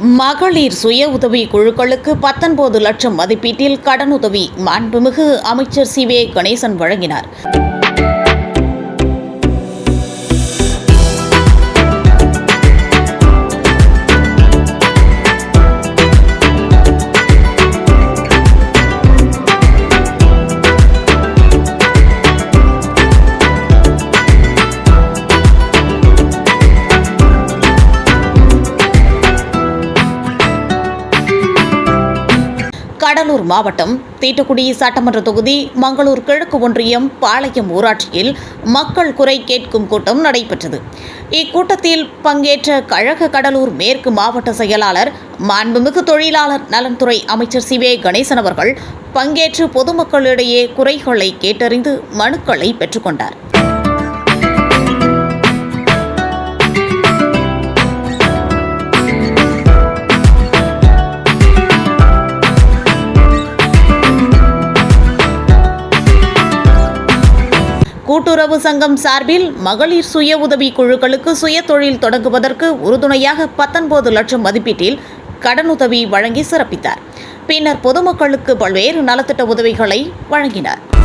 மகளிர் சுய உதவி குழுக்களுக்கு பத்தொன்பது லட்சம் மதிப்பீட்டில் கடனுதவி. மாண்புமிகு அமைச்சர் சி வே கணேசன் வழங்கினார். கடலூர் மாவட்டம் தீட்டுக்குடி சட்டமன்ற தொகுதி மங்களூர் கிழக்கு ஒன்றியம் பாளையம் ஊராட்சியில் மக்கள் குறை கேட்கும் கூட்டம் நடைபெற்றது. இக்கூட்டத்தில் பங்கேற்ற கழக கடலூர் மேற்கு மாவட்ட செயலாளர் மாண்புமிகு தொழிலாளர் நலன்துறை அமைச்சர் சி. வே. கணேசன் அவர்கள் பங்கேற்று பொதுமக்களிடையே குறைகளை கேட்டறிந்து மனுக்களை பெற்றுக்கொண்டார் கூட்டுறவு சங்கம் சார்பில் மகளிர் சுய உதவி குழுக்களுக்கு சுய தொழில் தொடங்குவதற்கு உறுதுணையாக பத்தொன்பது லட்சம் மதிப்பீட்டில் கடனுதவி வழங்கி சிறப்பித்தார். பின்னர் பொதுமக்களுக்கு பல்வேறு நலத்திட்ட உதவிகளை வழங்கினார்.